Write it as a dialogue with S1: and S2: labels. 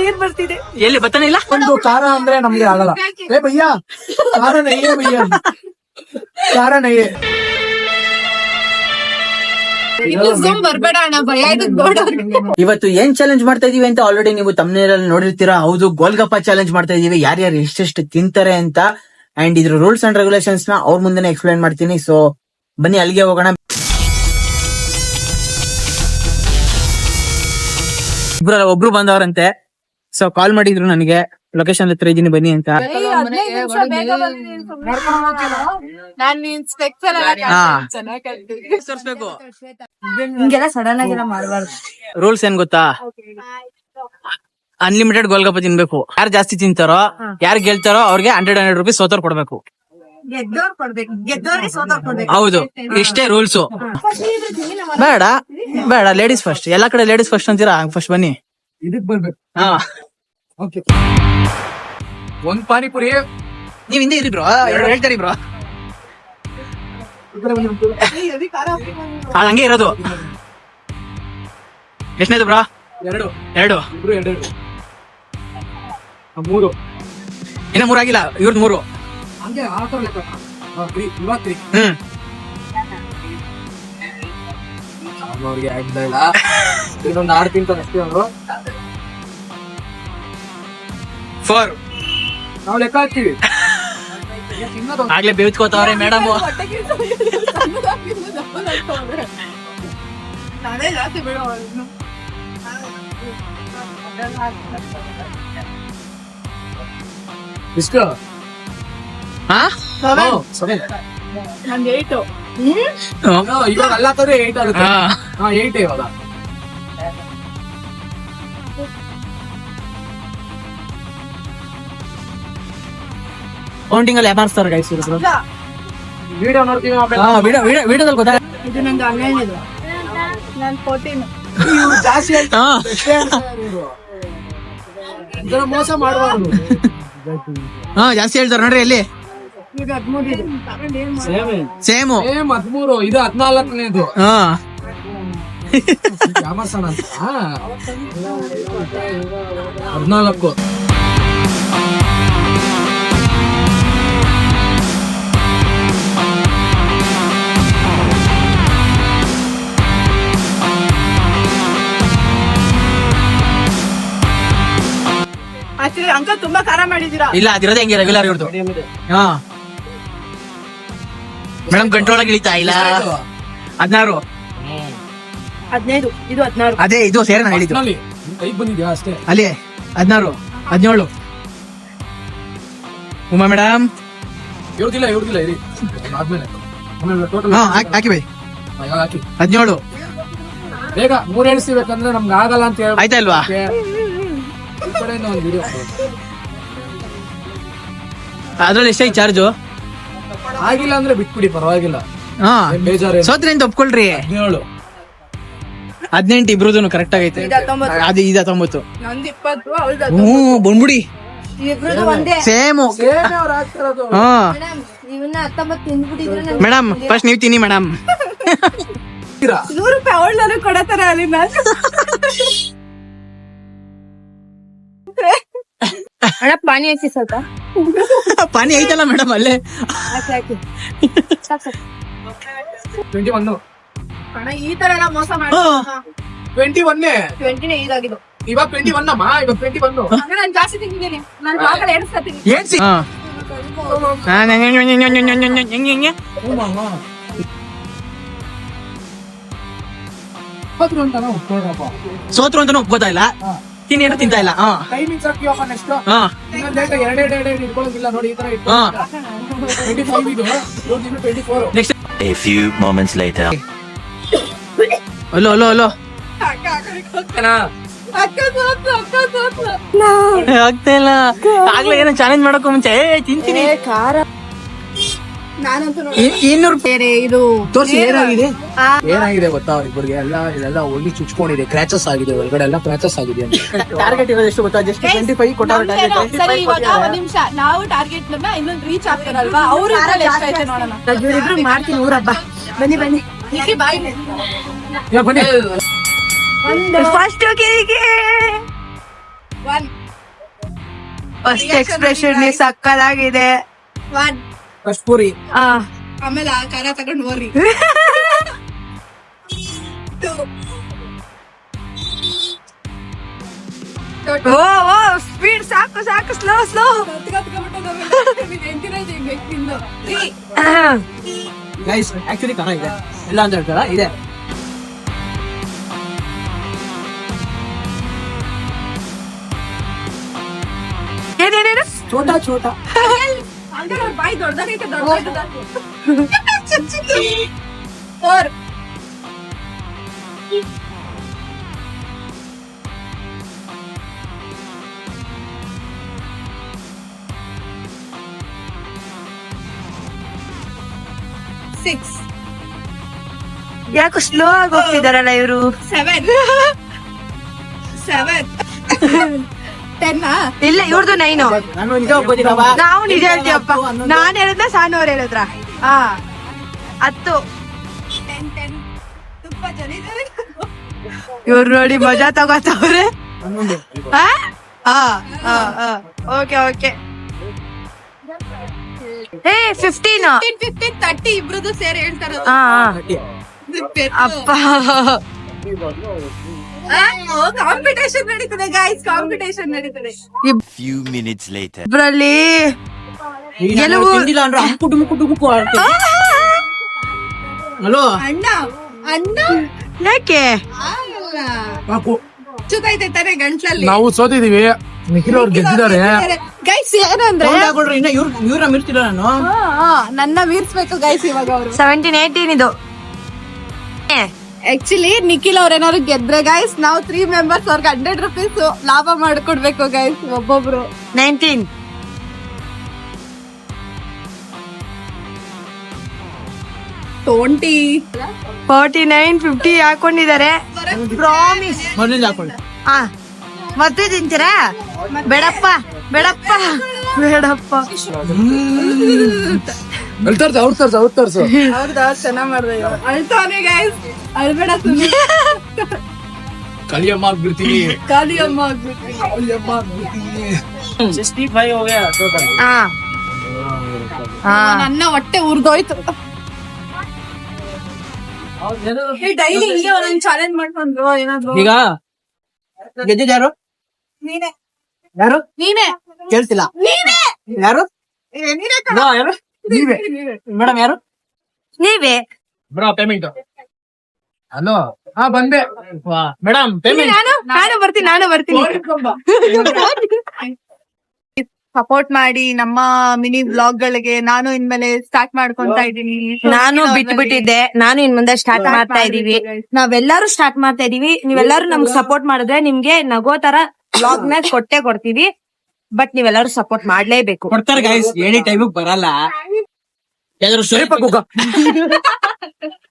S1: ನೀರ್ ಬರ್ತಿದೆ.
S2: ಎಲ್ಲಿ ಬತ್ತಾನೆ ಇಲ್ಲ?
S3: ಒಂದು ಖಾರ ಅಂದ್ರೆ ನಮ್ಗೆ ಆಗಲ್ಲ. ಏ ಭಯ್ಯ ಖಾರ ನಯ್ಯೇ ಭಯ್ಯ. ಖಾರ ನಯ್ಯೇ.
S1: ಬರ್ಬೇಡ ಅಣ್ಣ ಭಯ ಇದಕ್
S2: ಇವತ್ತು ಏನ್ ಚಾಲೆಂಜ್ ಮಾಡ್ತಾ ಇದೀವಿ ಅಂತ ಆಲ್ರೆಡಿ ನೀವು ತಮ್ಮನೇರಲ್ಲಿ ನೋಡಿರ್ತೀರಾ. ಹೌದು ಗೋಲ್ಗಪ್ಪ ಚಾಲೆಂಜ್ ಮಾಡ್ತಾ ಇದೀವಿ. ಯಾರ್ಯಾರು ಎಷ್ಟೆಷ್ಟು ತಿಂತಾರೆ ಅಂತ. ಅಂಡ್ ಇದ್ರ ರೂಲ್ಸ್ ಅಂಡ್ ರೆಗ್ಯುಲೇಷನ್ಸ್ನ ಅವ್ರ ಮುಂದೆ ಎಕ್ಸ್ಪ್ಲೈನ್ ಮಾಡ್ತೀನಿ. ಸೊ ಬನ್ನಿ ಅಲ್ಲಿಗೆ ಹೋಗೋಣ. ಇಬ್ರು ಒಬ್ರು ಬಂದವರಂತೆ. ಸೊ ಕಾಲ್ ಮಾಡಿದ್ರು ನನಗೆ. ಲೊಕೇಶನ್ ಹತ್ರ ಇದೀನಿ ಬನ್ನಿ ಅಂತ. ರೂಲ್ಸ್ ಏನ್ ಗೊತ್ತಾ? ಅನ್ಲಿಮಿಟೆಡ್ ಗೋಲ್ಗಪ್ಪ ತಿನ್ಬೇಕು. ಯಾರು ಜಾಸ್ತಿ ತಿಂತಾರೋ ಯಾರು ಗೆಲ್ತಾರೋ ಅವ್ರಿಗೆ ಹಂಡ್ರೆಡ್ ಹಂಡ್ರೆಡ್ ರುಪೀಸ್ ಸೋತರ್ ಕೊಡ್ಬೇಕು.
S1: ಕೊಡ್ಬೇಕು ಕೊಡ್ಬೇಕು.
S2: ಹೌದು ಇಷ್ಟೇ ರೂಲ್ಸ್ ಬೇಡ ಬೇಡ ಲೇಡೀಸ್ ಫಸ್ಟ್ ಎಲ್ಲಾ ಕಡೆ ಲೇಡೀಸ್ ಫಸ್ಟ್ ಅಂತೀರಾ? ಫಸ್ಟ್ ಬನ್ನಿ.
S3: ಇದಕ್ ಬರ್ಬೇಕು.
S2: ಹಾ.
S3: ಓಕೆ. ಒಂದ್ ಪಾನಿಪುರಿ.
S2: ನೀವ್ ಹಿಂದೆ ಇರಿ ಬ್ರೋ. ಹೇಳ್ತಾರಿ ಬ್ರೋ. ಹಂಗೆ ಇರೋದು. ಎಷ್ಟನೇದು ಬ್ರಾ?
S3: ಎರಡು.
S2: ಎರಡು.
S3: ಇಬ್ರು ಎರಡು ಮೂರು.
S2: ಇನ್ನ ಮೂರಾಗಿಲ್ಲ ಇವ್ರದ್ ಮೂರು.
S3: ಹಂಗೆ ಆ ತರ ಲೆಕ್ಕ ಹಾ, three,
S2: ಹ್ಮ್
S3: ಅವ್ರಿಗೆ ಆಗ್ತಾ ಇಲ್ಲ ಇನ್ನೊಂದು ಆರು ತಿಂತಾರೆ ಅಷ್ಟೇ ಅವರು.
S2: ಫೋರ್
S3: ನಾವು ಲೆಕ್ಕ ಹಾಕ್ತೀವಿ.
S2: ಆಗ್ಲೇ ಬೇವ್ಕೋತಾವ್ರೆ ಮೇಡಮ್
S1: ನಾನೇ ಜಾಸ್ತಿ ಬೇಡ
S3: ಇಷ್ಟು?
S2: ಹಾ? ಸೆವೆನ್
S3: ವಿಡಿಯೋ ನೋಡ್ತೀವಿ
S2: ವಿಡಿಯೋ
S1: ಇದು ನಂದು ನಾನು
S3: ಜಾಸ್ತಿ
S2: ಹಾ.
S3: ಮೋಸ ಮಾಡುವ
S2: ಹಾ ಜಾಸ್ತಿ ಹೇಳ್ತಾರೆ ನೋಡ್ರಿ ಎಲ್ಲಿ ಸೇಮು.
S3: ಸೇಮ್. ಹದ್ಮೂರು ಇದು ಹದ್ನಾಲ್ಕನೇದು.
S2: ಹಾ.
S3: ಯಾಮರ್ಸಣ ಅಂತ. ಹದ್ನಾಲ್ಕು.
S1: ಅಂಕಲ್ ತುಂಬಾ ಖಾರ ಮಾಡಿದೀರಾ
S2: ಇಲ್ಲ ಅದಿರೋದೇ ಹೆಂಗೆ ರೆಗ್ಯುಲರ್ ಇವ್ರದ್ದು? ಹಾ. ಮೇಡಮ್ ಕಂಟ್ರೋಲ್ ಆಗಿ ಇಳಿತಾ ಇಲ್ಲ. ಹದಿನಾರು.
S1: ಹದಿನೈದು ಇದು ಹದಿನಾರು.
S2: ಅದೇ ಇದು ಸೇರ ನಾನು ಹೇಳಿದ್ದು
S3: ಬಂದಿದ್ಯಾ ಅಷ್ಟೇ?
S2: ಅಲ್ಲಿ ಹದಿನಾರು ಹದಿನೇಳು. ಉಮಾ ಮೇಡಮ್.
S3: ಇವ್ರದಿಲ್ಲ ಇವ್ರದಿಲ್ಲ ಇರಿ. ಆದ್ಮೇಲೆ
S2: ಹಾ ಹಾಕಿ- ಬೈ.
S3: ಇವಾಗ ಹಾಕಿ.
S2: ಹದಿನೇಳು.
S3: ಬೇಗ ಮೂರ್ ಎಣಿಸ್ಬೇಕಂದ್ರೆ ನಮ್ಗೆ ಆಗಲ್ಲ ಅಂತ ಹೇಳಿ
S2: ಆಯ್ತಾ ಇಲ್ವಾ?
S3: ಈ ಕಡೆಯಿಂದ ಒಂದು ವಿಡಿಯೋ
S2: ಅದ್ರಲ್ಲಿ ಎಷ್ಟೈತೆ ಚಾರ್ಜು
S3: ಆಗಿಲ್ಲ ಅಂದ್ರೆ ಬಿಟ್ಬಿಡಿ ಪರವಾಗಿಲ್ಲ.
S2: ಹಾ. ಒಪ್ಕೊಳ್ರಿ.
S3: ಹದಿನೇಳು.
S2: ಹದಿನೆಂಟು ಇಬ್ರದೂನು ಕರೆಕ್ಟ್ ಆಗೈತೆ.
S1: ಇದು ಹತ್ತೊಂಬತ್ತು.
S2: ಅದು ಇದು ಹತ್ತೊಂಬತ್ತು.
S1: ನಂದು ಇಪ್ಪತ್ತು ಅವಳ್ದು
S2: ಹ್ಞೂ ಬಂದ್ಬಿಡಿ.
S1: ಇಬ್ರದ್ದು ಒಂದೇ.
S2: ಸೇಮು.
S3: ಸೇಮೆ ಅವ್ರು ಹಾಕ್ತಿರೋದು.
S2: ಹಾ.
S1: ಇವನ್ನ ಹತ್ತೊಂಬತ್ತು ತಿಂದ್ಬಿಟ್ಟಿದ್ರೆ
S2: ಮೇಡಮ್ ಫಸ್ಟ್ ನೀವು ತಿನ್ನಿ ಮೇಡಮ್.
S1: ನೂರು ರೂಪಾಯಿ ಅವಳು ಕೊಡತಾರ ಅಲ್ಲಿ ನಾನು ಅಣ್ಣ ಪಾನಿ ಹಾಕಿ ಸ್ವಲ್ಪ.
S2: ಪಾನಿ ಐತಲ್ಲ ಮೇಡಮ್ ಅಲ್ಲೇ?
S1: ಅಣ್ಣ ಈ ತರ ಎಲ್ಲ ಮೋಸ ಮಾಡಿ
S3: ಟ್ವೆಂಟಿ ಒನ್
S1: ಟ್ವೆಂಟಿನೇ ಇದಾಗಿದ್ದು.
S3: ಇವಾಗ ಟ್ವೆಂಟಿ
S1: ಜಾಸ್ತಿ ನಾನು
S2: ಸೋತ್ರು ಅಂತ ಇಲ್ಲ? ತಿನ್ನೇನು ತಿಂತಾ ಇಲ್ಲ? ಹಾ.
S3: ಟೈಮಿಂಗ್ಸ್ ಹಾಕಿವಪ್ಪ ನೆಕ್ಸ್ಟ್
S2: ಹಾ.
S3: ಇನ್ನೊಂದ್ ಡೇಟ್ ಎರಡೇ ಡೇಟ್ ಇಟ್ಕೊಳ್ಳೋದಿಲ್ಲ ನೋಡಿ ಈ ತರ
S2: ಹಾ.
S3: ಟ್ವೆಂಟಿ ಫೈವ್ ಇದು. ಇವ್ರದ್ದು twenty four
S2: next
S4: A few moments later.
S2: ಅಲ್ಲೋ ಅಲ್ಲೋ ಅಲ್ಲೋ
S1: ಅಕ್ಕ ಸೋತ್ಲು ಅಕ್ಕ ಸೋತ್ಲು
S2: ಆಗ್ತಾ ಇಲ್ಲ. ಆಗ್ಲೇ ಏನೋ ಚಾಲೆಂಜ್ ಮಾಡಕ್ಕೂ ಮುಂಚೆ. ಏ ತಿಂತೀನಿ.
S1: ಖಾರ.
S2: ಇನ್ನೂರು ರೂಪಾಯಿ
S1: ಬೇರೆ ಇದು
S3: ತೋರಿಸಿ ಏನಾಗಿದೆ?
S1: ಆ,
S3: ಏನಾಗಿದೆ ಗೊತ್ತಾ ಅವ್ರಿಬ್ರಿಗೆ ಎಲ್ಲ ಇದೆಲ್ಲ ಹೋಗಿ ಚುಚ್ಕೊಂಡಿದೆ. ಕ್ರಾಚಸ್ ಆಗಿದೆ ಒಳಗಡೆ ಎಲ್ಲ ಕ್ರಾಚಸ್ ಆಗಿದೆ ಅಂತ.
S2: ಟಾರ್ಗೆಟ್ ಇರೋದು ಎಷ್ಟು ಗೊತ್ತಾ? ಜಸ್ಟ್ ಟ್ವೆಂಟಿ ಫೈವ್ ಕೊಟ್ಟಾರ
S1: ನಮ್ದೇನೋ
S2: ಟಾರ್ಗೆಟ್
S1: ಸರಿ ಇವಾಗ ಒಂದ್ ನಿಮಿಷ. ನಾವು ಟಾರ್ಗೆಟ್ ಇನ್ನೊಂದು ರೀಚ್ ಆಗ್ತಾರಲ್ವಾ? ಅವರು ಎಷ್ಟು ಐತೆ ನೋಡೋಣ. ಇವರಿಬ್ರು ಮಾಡ್ತೀನಿ ಊರಬ್ಬ ಬನ್ನಿ ಬನ್ನಿ. ಇಲ್ಲಿ ಬಾಯ್.
S3: ಇವಾಗ ಬನ್ನಿ.
S1: ಫಸ್ಟ್ ಎಕ್ಸ್ಪ್ರೆಷನ್ ಸಕ್ಕದಾಗಿದೆ
S5: ಒನ್
S3: ಕಸ್ತೂರಿ
S1: ಆ.
S5: ಆಮೇಲೆ ಆ ಖಾರ ತಗೊಂಡ್ ಹೋರಿ.
S1: ಓ ಓ ಸ್ಪೀಡ್ ಸಾಕು ಸಾಕು ಸ್ಲೋ ಸ್ಲೋ
S3: ಗೈಸ್ ಆಕ್ಚುಲಿ ಖಾರ ಇದೆ. ಇಲ್ಲ ಅಂತ ಹೇಳ್ತಾರ? ಇದೆ.
S1: ಏನೇನೇನು
S3: ಛೋಟಾ ಛೋಟಾ
S5: ಬಾಯಿ ದೊಡ್ಡದೈತೆ ದೊಡ್ಡ ಫೋರ್ ಸಿಕ್ಸ್
S1: ಯಾಕೋ ಸ್ಲೋ ಆಗಿ ಹೋಗ್ತಿದಾರಲ್ಲ ಇವರು
S5: ಸೆವೆನ್ ಸೆವೆನ್
S1: ಇಲ್ಲ ಇವ್ರದ್ದು ನೈನು.
S3: ನಾನು ನಿಜ ಒಪ್ಕೋತೀನವ್ವ.
S1: ನಾವು ನಿಜ ಹೇಳ್ತೀವಪ್ಪ ನಾನ್ ಹೇಳಿದ್ನ ಸಾನು ಅವ್ರು ಹೇಳಿದ್ರ. ಹಾ ಹತ್ತು.
S5: Ten ten. ಜನ ಇದ್ದಾರೆ
S1: ಇವ್ರು ನೋಡಿ ಮಜಾ ತಗೋತವ್ರೆ
S3: ಹನ್ನೊಂದು.
S1: Okay okay. ಏ ಫಿಫ್ಟೀನ್
S5: ಫಿಫ್ಟೀನ್ ಫಿಫ್ಟೀನ್ ತರ್ಟಿ ಇಬ್ರದ್ದು ಸೇರಿ ಹೇಳ್ತಾರ.
S1: ಹಾ ಅಪ್ಪ.
S5: ಕಾಂಪಿಟೇಷನ್ ನಡೀತದೆ ಗಾಯ್ಸ್ ಕಾಂಪಿಟೇಷನ್ ನಡೀತದೆ.
S4: ಫ್ಯೂ ಮಿನಿಟ್ಸ್ ಲೇಟರ್
S1: ಇಬ್ರಲ್ಲಿ
S3: ನಾನು
S1: ಗೆಲುವು-
S3: ತಿಂದಿಲ್ಲ ಅಂದ್ರೆ ಅಪ್ಪು ಡುಮುಕು ಡುಮುಕು ಆಡ್ತೀವಿ ಹಲೋ
S5: ಅಣ್ಣ ಅಣ್ಣ?
S1: ಯಾಕೆ?
S3: ಪಾಪು
S5: ಚುತೈತೆ ತಾನೆ ಗಂಟ್ಲಲ್ಲಿ.
S3: ನಾವು ಸೋತಿದೀವಿ. ನಿಖಿಲ್ ಅವ್ರು ಗೆದ್ದಿದ್ದಾರೆ.
S5: ಗೈಸ್ ಏನಂದ್ರೆ
S3: ಹಾಕೊಳ್ರಿ ಇನ್ನ ಇವ್ರ ಇವ್ರ ಮಿರ್ತಿಲ್ಲ ನಾನು.
S5: ನನ್ನ ಮೀರ್ಸ್ಬೇಕು ಗೈಸ್ ಇವಾಗ ಅವರು.
S1: ಸೆವೆಂಟೀನ್ ಏಯ್ಟೀನ್ ಇದು. ಏ,
S5: ಆಕ್ಚುಲಿ ನಿಖಿಲ್ ಅವ್ರ ಏನಾದ್ರು ಗೆದ್ರೆ ಗೈಸ್ ನಾವು ತ್ರೀ ಮೆಂಬರ್ಸ್ ಅವ್ರಿಗೆ ಹಂಡ್ರೆಡ್ ರುಪೀಸ್ ಲಾಭ ಮಾಡ್ಕೊಡ್ಬೇಕು ಗೈಸ್ ಒಬ್ಬೊಬ್ರು.
S1: Nineteen
S5: twenty
S1: forty nine fifty ಹಾಕೊಂಡಿದ್ದಾರೆ ಪ್ರಾಮಿಸ್
S3: ಮೊದಲಿಂದ ಹಾಕೊಳ್ಳಿ.
S1: ಆ ಮತ್ತೆ ತಿಂತೀರಾ? ಬೇಡಪ್ಪ ಬೇಡಪ್ಪ. ಬೇಡಪ್ಪ.
S3: ಅಳ್ತಾರ್ಸ ಅವ್ರ ಅವ್ರ ತರ್ಸ
S5: ಹೌದಾ ಚೆನ್ನಾಗ್ ಮಾಡ್ದೆ ಅಳ್ತಾನೆ ಗೈಸ್ ಅಳ್ಬೇಡ ಸುಮ್ಮನೆ
S3: ಕಲಿಯಮ್ಮ ಆಗ್ಬಿಡ್ತೀನಿ. ಕಲಿಯಮ್ಮ ಆಗ್ಬಿಡ್ತೀನಿ. ಸಿಕ್ಸ್ಟಿ ಫೈವ್ ಹೋಗ್ಯ
S1: ಆ
S5: ನನ್ನ ಹೊಟ್ಟೆ ಉರ್ದೋಯ್ತು. ಡೈಲಿ ಹಿಂಗೆ ಒಂದೊಂದ್ ಚಾಲೆಂಜ್ ಮಾಡ್ಕೊಂಡ್ರು ಏನಾದ್ರು?
S3: ಈಗ ಗೆದ್ದಿದ್ ಯಾರು?
S5: ನೀನೆ.
S3: ಯಾರು?
S5: ನೀನೆ.
S3: ಕೇಳ್ತಿಲ್ಲ.
S5: ನೀನೆ.
S3: ಯಾರು?
S5: ನೀನೆ
S3: ಯಾರು? ನೀವೇ. ಮೇಡಮ್ ಯಾರು?
S1: ನೀವೇ.
S3: Bro payment hello? ಹಾ ಬಂದೆ. ಮೇಡಮ್ ಪೇಮೆಂಟ್
S1: ನಾನು ನಾನು ಬರ್ತೀನಿ ನಾನು ಬರ್ತೀನಿ.
S5: ಸಪೋರ್ಟ್ ಮಾಡಿ ನಮ್ಮ ಮಿನಿ ಬ್ಲಾಗ್ ಗಳಿಗೆ ನಾನು ಇನ್ಮೇಲೆ ಸ್ಟಾರ್ಟ್ ಮಾಡ್ಕೊಂತ ಇದೀನಿ
S1: ನಾನು ಬಿಟ್ಟು ಬಿಟ್ಟಿದ್ದೆ ನಾನು ಇನ್ ಮುಂದೆ ಸ್ಟಾರ್ಟ್ ಮಾಡ್ತಾ ಇದೀವಿ ನಾವೆಲ್ಲರೂ ಸ್ಟಾರ್ಟ್ ಮಾಡ್ತಾ ಇದೀವಿ ನೀವೆಲ್ಲರೂ ನಮ್ಗೆ ಸಪೋರ್ಟ್ ಮಾಡಿದ್ರೆ ನಿಮ್ಗೆ ನಗೋ ತರ ಬ್ಲಾಗ್ನ ಕೊಟ್ಟೆ ಕೊಡ್ತೀವಿ. ಬಟ್ ನೀವೆಲ್ಲರೂ ಸಪೋರ್ಟ್ ಮಾಡ್ಲೇಬೇಕು.
S3: ಕೊಡ್ತಾರೆ ಗೈಸ್ ಏನಿ ಟೈಮಿಗೆ ಬರಲ್ಲ. ಎಲ್ಲರೂ ಸ್ವಲ್ಪ